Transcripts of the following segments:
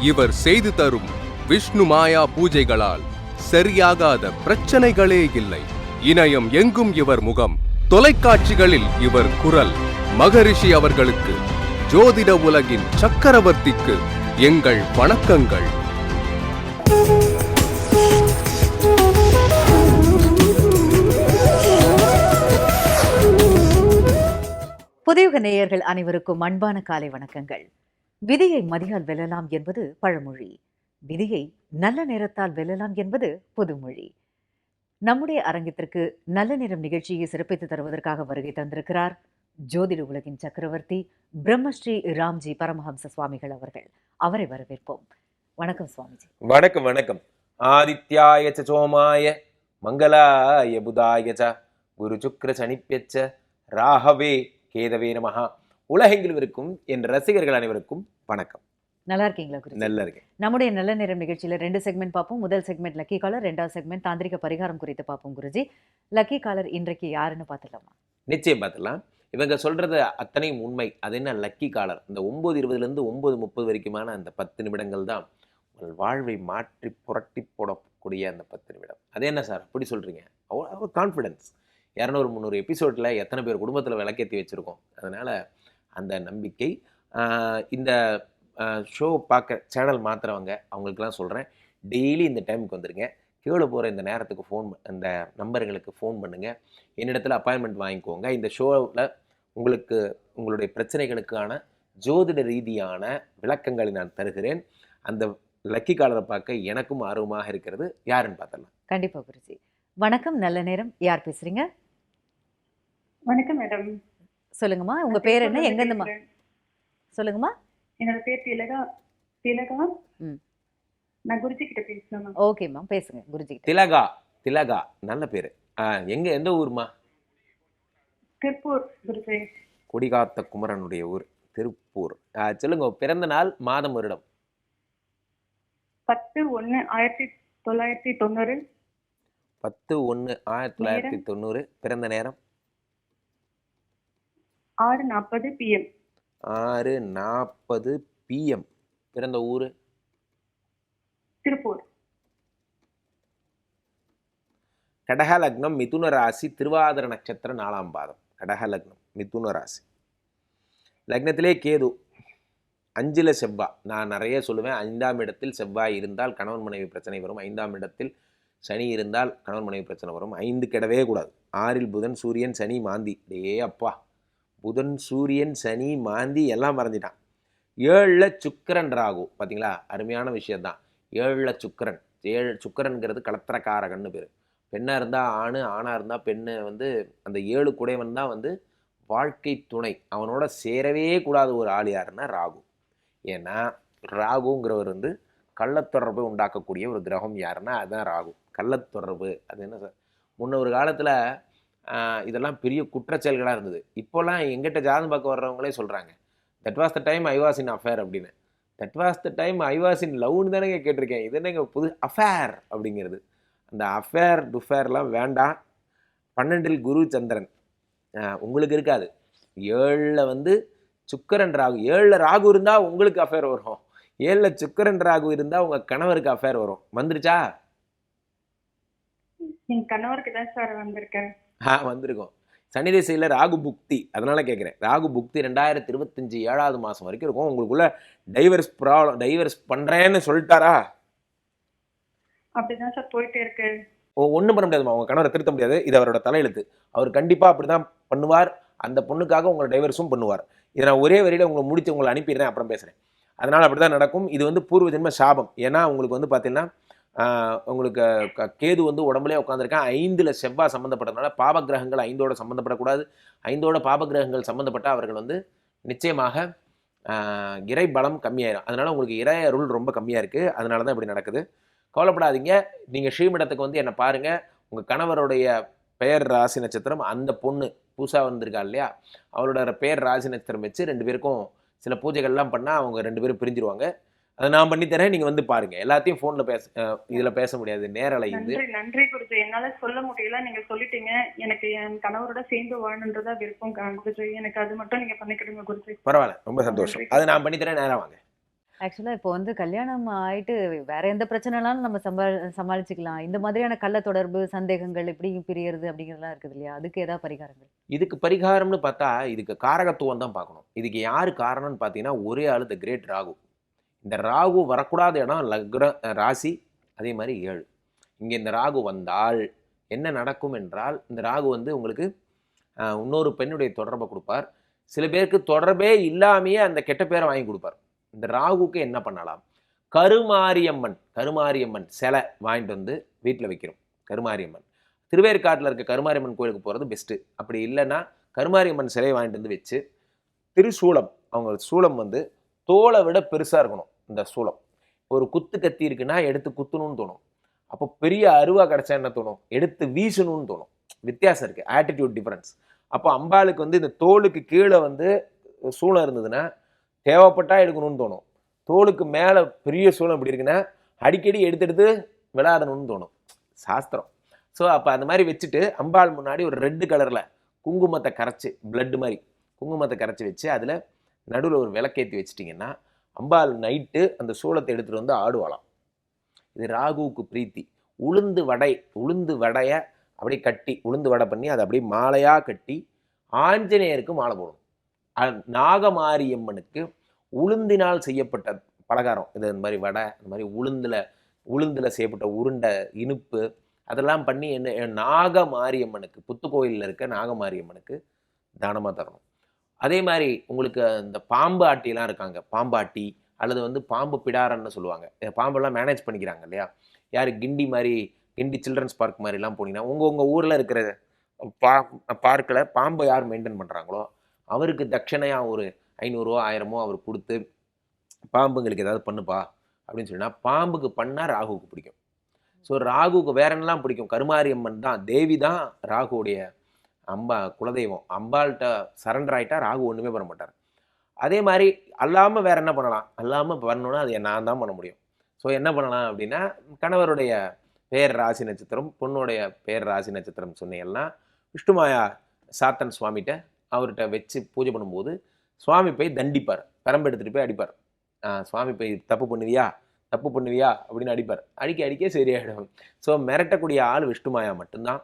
இவர் செய்து தரும் விஷ்ணு மாயா பூஜைகளால் சரியாகாத பிரச்சனைகளே இல்லை. இணையம் எங்கும் இவர் முகம். தொலைக்காட்சிகளில் இவர் குரல். மகரிஷி அவர்களுக்கு ஜோதிட உலகின் சக்கரவர்த்திக்கு எங்கள் வணக்கங்கள். புதியுக நேயர்கள் அனைவருக்கும் அன்பான காலை வணக்கங்கள். விதியை மதியால் வெல்லலாம் என்பது பழமொழி. விதியை நல்ல நேரத்தால் வெல்லலாம் என்பது புதுமொழி. நம்முடைய அரங்கத்திற்கு நல்ல நேரம் நிகழ்ச்சியை சிறப்பித்து தருவதற்காக வருகை தந்திருக்கிறார் ஜோதிட உலகின் சக்கரவர்த்தி பிரம்மஸ்ரீ ராம்ஜி பரமஹம்ச சுவாமிகள் அவர்கள். அவரை வரவேற்போம். வணக்கம் சுவாமிஜி. வணக்கம் வணக்கம். ஆதித்யாய ச சோமாய மங்களாய புதாய ச குரு சுக்ர சனிப்பியச்ச ராகவே கேதவே நமஹா. உலகெங்கிலும் இருக்கும் என் ரசிகர்கள் அனைவருக்கும் வணக்கம். நல்லா இருக்கீங்களா குரு நல்லா இருக்கேன். நம்முடைய நல்ல நேரம் நிகழ்ச்சியில ரெண்டு செக்மெண்ட் பார்ப்போம். முதல் செக்மெண்ட் லக்கி காலர் ரெண்டாவது செக்மெண்ட் தாந்திரிக பரிகாரம் குறித்து பார்ப்போம் குருஜி. லக்கி காலர் இன்றைக்கு யாருன்னு பார்த்துடலாமா? நிச்சயம் பார்த்துலாம் இவங்க சொல்றது அத்தனையும் உண்மை. அது என்ன லக்கி காலர் இந்த ஒன்பது இருபதுலேருந்து ஒன்பது முப்பது வரைக்குமான அந்த பத்து நிமிடங்கள் தான் உங்கள் வாழ்வை மாற்றி புரட்டி போடக்கூடிய அந்த பத்து நிமிடம். அது என்ன சார்? அப்படி சொல்கிறீங்க அவ்வளோ கான்ஃபிடென்ஸ் இரநூறு முந்நூறு எபிசோடில் எத்தனை பேர் குடும்பத்தில் விளக்கேற்றி வச்சுருக்கோம். அதனால் அந்த நம்பிக்கை. இந்த ஷோ பார்க்க சேனல் மாத்துறவங்க அவங்களுக்குலாம் சொல்கிறேன் டெய்லி இந்த டைமுக்கு வந்துடுங்க கீழே போகிற இந்த நேரத்துக்கு ஃபோன் இந்த நம்பருங்களுக்கு ஃபோன் பண்ணுங்கள் என்னிடத்துல அப்பாயின்மெண்ட் வாங்கிக்கோங்க. இந்த ஷோவில் உங்களுக்கு உங்களுடைய பிரச்சனைகளுக்கான ஜோதிட ரீதியான விளக்கங்களை நான் தருகிறேன். அந்த லக்கி காலரை பார்க்க எனக்கும் ஆர்வமாக இருக்கிறது. யாருன்னு பார்த்தலாம் கண்டிப்பா குருஜி. வணக்கம். நல்ல நேரம். யார் பேசுறீங்க? வணக்கம் மேடம். சொல்லுங்கம்மா. உங்க பேர் என்ன? எங்கேருந்துமா சொல்லுங்கம்மா. என்னோட பேர் திலகா. திலகா. நான் குருஜி கிட்ட பேசணும் ஓகேம்மா பேசுங்க. குருஜி கிட்ட. திலகா. திலகா. நல்ல பேர். எங்கே எந்த ஊர்மா திருப்பூர் குருஜி. கொடிகாத்த குமரனுடைய ஊர் திருப்பூர். சொல்லுங்க பிறந்த நாள் மாதம் வருடம்? பத்து ஒண்ணு ஆயிரத்தி தொள்ளாயிரத்தி தொண்ணூறு. பத்து ஒன்று ஆயிரத்தி தொள்ளாயிரத்தி தொண்ணூறு. பிறந்த நேரம்? ஆறு நாற்பது பிஎம் ஆறு நாற்பது பிஎம் பிறந்த ஊர்? திருப்பூர். கடக லக்னம் மிதுன ராசி திருவாதிர நட்சத்திரம் நாலாம் பாதம். கடக லக்னம் மிதுன ராசி. லக்னத்திலே கேது அஞ்சுல செவ்வாய் நான் நிறைய சொல்லுவேன். ஐந்தாம் இடத்தில் செவ்வாய் இருந்தால் கணவன் மனைவி பிரச்சனை வரும். ஐந்தாம் இடத்தில் சனி இருந்தால் கணவன் மனைவி பிரச்சனை வரும். ஐந்து கிடவே கூடாது. ஆறில் புதன் சூரியன் சனி மாந்தி. டே அப்பா. புதன் சூரியன் சனி மாந்தி எல்லாம் மறைஞ்சிட்டான் ஏழில் சுக்கரன் ராகு பார்த்தீங்களா அருமையான விஷயந்தான் ஏழில் சுக்கரன். ஏழு சுக்கரன்கிறது கலத்திரக்காரகன்னு பேர். பெண்ணாக இருந்தால் ஆண் ஆணாக இருந்தால் பெண்ணு வந்து அந்த ஏழு குடைவன் தான் வந்து வாழ்க்கை துணை. அவனோட சேரவே கூடாத ஒரு ஆள் யாருன்னா ராகு. ஏன்னா ராகுங்கிறவர் வந்து கள்ளத்தொடர்பை உண்டாக்கக்கூடிய ஒரு கிரகம் யாருன்னா அதுதான் ராகு. கள்ளத்தொடர்பு அது என்ன சார்? முன்ன ஒரு காலத்தில் இதெல்லாம் பெரிய குற்றச்செயல்களாக இருந்தது. இப்போல்லாம் எங்கிட்ட ஜாதகம் பார்க்க வர்றவங்களே சொல்கிறாங்க that was the time I was in affair அப்படின்னு. That was the time I was in லவ்னு தானேங்க கேட்டிருக்கேன். இது என்னங்க புது அஃபேர் அப்படிங்கிறது. அந்த அஃபேர் டுஃபேர்லாம் வேண்டாம். பன்னெண்டில் குரு சந்திரன். உங்களுக்கு இருக்காது. ஏழில் வந்து சுக்கரன் ராகு. ஏழில் ராகு இருந்தால் உங்களுக்கு அஃபேர் வரும். ஏழில் சுக்கரன் ராகு இருந்தால் உங்கள் கணவருக்கு அஃபேர் வரும். வந்துருச்சா? கணவருக்கு தான் சார் வந்திருக்கேன். ஆ வந்திருக்கோம். சனி திசையில் ராகு புக்தி. அதனால கேட்குறேன் ராகு புக்தி ரெண்டாயிரத்தி இருபத்தஞ்சி ஏழாவது மாதம் வரைக்கும் இருக்கும். உங்களுக்குள்ள டைவர்ஸ் ப்ராப்ளம் டைவர்ஸ் பண்ணுறேன்னு சொல்லிட்டாரா? அப்படிதான் சார் போயிட்டே இருக்கு. ஒன்றும் பண்ண முடியாதுமா உங்கள் கணவரை திருத்த முடியாது. இது அவரோட தலையெழுத்து. அவர் கண்டிப்பாக அப்படி தான் பண்ணுவார். அந்த பொண்ணுக்காக உங்களை டைவர்ஸும் பண்ணுவார். இதை நான் ஒரே வரியில் உங்களை முடிச்சு உங்களை அனுப்பிடுறேன். அப்புறம் பேசுகிறேன் அதனால் அப்படி தான் நடக்கும். இது வந்து பூர்வ ஜென்ம சாபம். ஏன்னா உங்களுக்கு வந்து பார்த்தீங்கன்னா உங்களுக்கு க- கேது வந்து உடம்புலே உட்காந்துருக்கான் ஐந்தில் செவ்வாய் சம்மந்தப்பட்டதுனால பாபகிரகங்கள் ஐந்தோடு சம்மந்தப்படக்கூடாது ஐந்தோட பாபகிரகங்கள் சம்மந்தப்பட்ட அவர்கள் வந்து நிச்சயமாக இறை பலம் கம்மியாயிரும். அதனால் உங்களுக்கு இறை அருள் ரொம்ப கம்மியாக இருக்குது அதனால தான் இப்படி நடக்குது. கவலைப்படாதீங்க. நீங்கள் ஸ்ரீமடத்துக்கு வந்து என்னை பாருங்கள் உங்கள் கணவருடைய பெயர் ராசி நட்சத்திரம் அந்த பொண்ணு புதுசாக வந்திருக்கா இல்லையா? அவளோட பெயர் ராசி நட்சத்திரம் வச்சு ரெண்டு பேருக்கும் சில பூஜைகள்லாம் பண்ணால் அவங்க ரெண்டு பேரும் பிரிஞ்சிருவாங்க. அதை நான் பண்ணி தரேன் நீங்கள் வந்து பாருங்கள் எல்லாத்தையும் ஃபோனில் பேச இதில் பேச முடியாது. நேரலை இது. நன்றி நன்றி குருஜி. என்னால சொல்ல முடியல. நீங்க சொல்லிட்டீங்க. எனக்கு என் கணவரோட சேர்ந்து வாழணுன்றதா விருப்பம் குருஜி. எனக்கு அது மட்டும் நீங்க பண்ணிக்கிடுங்க குருஜி. பரவாயில்ல. ரொம்ப சந்தோஷம். அதை நான் பண்ணி தரேன் நேரம் வாங்க. ஆக்சுவலாக இப்போ வந்து கல்யாணம் ஆயிட்டு வேற எந்த பிரச்சனைனாலும் நம்ம சமாளி சமாளிச்சுக்கலாம். இந்த மாதிரியான கள்ள தொடர்பு சந்தேகங்கள் எப்படி பிரியறது அப்படிங்கிறதுலாம் இருக்குது இல்லையா? அதுக்கு ஏதாவது பரிகாரங்கள்? இதுக்கு பரிகாரம்னு பார்த்தா இதுக்கு காரகத்துவம் தான் பார்க்கணும். இதுக்கு யார் காரணம்னு பார்த்தீங்கன்னா ஒரே ஆள் த கிரேட் ராகு. இந்த ராகு வரக்கூடாத இடம் லக்ர ராசி அதே மாதிரி ஏழு. இங்கே இந்த ராகு வந்தால் என்ன நடக்கும் என்றால் இந்த ராகு வந்து உங்களுக்கு இன்னொரு பெண்ணுடைய தொடர்பை கொடுப்பார். சில பேருக்கு தொடர்பே இல்லாமையே அந்த கெட்ட பேரை வாங்கி கொடுப்பார். இந்த ராகுக்கு என்ன பண்ணலாம்? கருமாரியம்மன் கருமாரியம்மன் சிலை வாங்கிட்டு வந்து வீட்டில் வைக்கிறோம் கருமாரியம்மன். திருவேற்காட்டில் இருக்க கருமாரியம்மன் கோயிலுக்கு போகிறது பெஸ்ட்டு அப்படி இல்லைன்னா கருமாரியம்மன் சிலையை வாங்கிட்டு வந்து வச்சு திருசூலம் அவங்க சூலம் வந்து தோலை விட பெருசாக இருக்கணும். இந்த சூளம். ஒரு குத்து கத்தி இருக்குன்னா எடுத்து குத்தணும்னு தோணும். அப்போ பெரிய அருவா கிடச்சா என்ன தோணும்? எடுத்து வீசணும்னு தோணும். வித்தியாசம் இருக்குது ஆட்டிடியூட் டிஃப்ரென்ஸ் அப்போ அம்பாளுக்கு வந்து இந்த தோலுக்கு கீழே வந்து சூளம் இருந்ததுன்னா தேவைப்பட்டா எடுக்கணும்னு தோணும். தோலுக்கு மேலே பெரிய சூளம் இப்படி இருக்குன்னா அடிக்கடி எடுத்து எடுத்து விளையாடணும்னு தோணும். சாஸ்திரம். ஸோ அப்போ அந்த மாதிரி வச்சுட்டு அம்பாள் முன்னாடி ஒரு ரெட்டு கலரில் குங்குமத்தை கரைச்சி blood மாதிரி குங்குமத்தை கரைச்சி வச்சு அதில் நடுவில் ஒரு விளக்கேற்றி வச்சிட்டிங்கன்னா அம்பாள் நைட்டு அந்த சூளத்தை எடுத்துகிட்டு வந்து ஆடுவாளாம். இது ராகுவுக்கு பிரீத்தி. உளுந்து வடை உளுந்து வடையை அப்படியே கட்டி உளுந்து வடை பண்ணி அதை அப்படியே மாலையாக கட்டி ஆஞ்சநேயருக்கு மாலை போடணும். நாகமாரியம்மனுக்கு உளுந்தினால் செய்யப்பட்ட பலகாரம். இது இந்த மாதிரி வடை இந்த மாதிரி உளுந்தில் உளுந்தில் செய்யப்பட்ட உருண்டை இனிப்பு அதெல்லாம் பண்ணி என்ன நாகமாரியம்மனுக்கு புத்துக்கோயிலில் இருக்க நாகமாரியம்மனுக்கு தானமாக தரணும். அதே மாதிரி உங்களுக்கு இந்த பாம்பு ஆட்டிலாம் இருக்காங்க. பாம்பாட்டி அல்லது வந்து பாம்பு பிடாரன்னு சொல்லுவாங்க. பாம்பெல்லாம் மேனேஜ் பண்ணிக்கிறாங்க இல்லையா? யார் கிண்டி மாதிரி கிண்டி சில்ட்ரன்ஸ் பார்க் மாதிரிலாம் போனீங்கன்னா உங்கள் உங்கள் ஊரில் இருக்கிற பா பார்க்கில் பாம்பை யார் மெயின்டைன் பண்ணுறாங்களோ அவருக்கு தட்சணையாக ஒரு ஐநூறுரூவா ஆயிரமோ அவர் கொடுத்து பாம்புங்களுக்கு ஏதாவது பண்ணுப்பா அப்படின்னு சொன்னா பாம்புக்கு பண்ணால் ராகுவுக்கு பிடிக்கும். ஸோ ராகுவுக்கு வேற என்னலாம் பிடிக்கும்? கருமாரி அம்மன் தான் தேவி தான் ராகுவுடைய அம்பா குலதெய்வம். அம்பாள்கிட்ட சரண்டர் ஆகிட்டா ராகு ஒன்றுமே பண்ண மாட்டார். அதே மாதிரி அல்லாமல் வேறு என்ன பண்ணலாம்? அல்லாமல் பண்ணணும்னா அது நான் தான் பண்ண முடியும். ஸோ என்ன பண்ணலாம் அப்படின்னா கணவருடைய பேர் ராசி நட்சத்திரம் பொண்ணுடைய பேர் ராசி நட்சத்திரம் சொன்னீங்கன்னா விஷ்ணுமாயா சாத்தன் சுவாமிகிட்ட அவர்கிட்ட வச்சு பூஜை பண்ணும்போது சுவாமி போய் தண்டிப்பார். பெரம்பு எடுத்துகிட்டு போய் அடிப்பார். சுவாமி போய் தப்பு பண்ணுவியா தப்பு பண்ணுவியா அப்படின்னு அடிப்பார். அடிக்க அடிக்க சரியாயிடும். ஸோ மிரட்டக்கூடிய ஆள் விஷ்ணுமாயா மட்டும்தான்.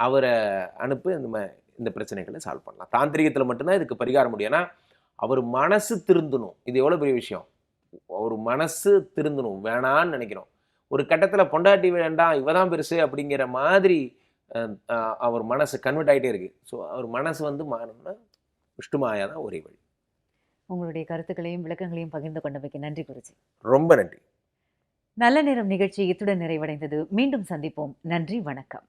அவரை அனுப்பு இந்த ம- இந்த பிரச்சனைகளை சால்வ் பண்ணலாம். தாந்திரிகத்தில் மட்டும்தான் இதுக்கு பரிகாரம் முடியும். ஏன்னா அவர் மனசு திருந்தணும். இது எவ்வளோ பெரிய விஷயம்? ஒரு மனசு திருந்தணும். வேணான்னு நினைக்கிறோம். ஒரு கட்டத்தில் பொண்டாட்டி வேண்டாம் இவ தான் பெருசு அப்படிங்கிற மாதிரி அவர் மனசு கன்வெர்ட் ஆகிட்டே இருக்கு. ஸோ அவர் மனசு வந்து மாறணும்னா விஷ்ணுமாயா தான் ஒரே வழி. உங்களுடைய கருத்துக்களையும் விளக்கங்களையும் பகிர்ந்து கொண்டமைக்கு நன்றி குருஜி. ரொம்ப நன்றி. நல்ல நேரம் நிகழ்ச்சி இத்துடன் நிறைவடைந்தது. மீண்டும் சந்திப்போம். நன்றி வணக்கம்.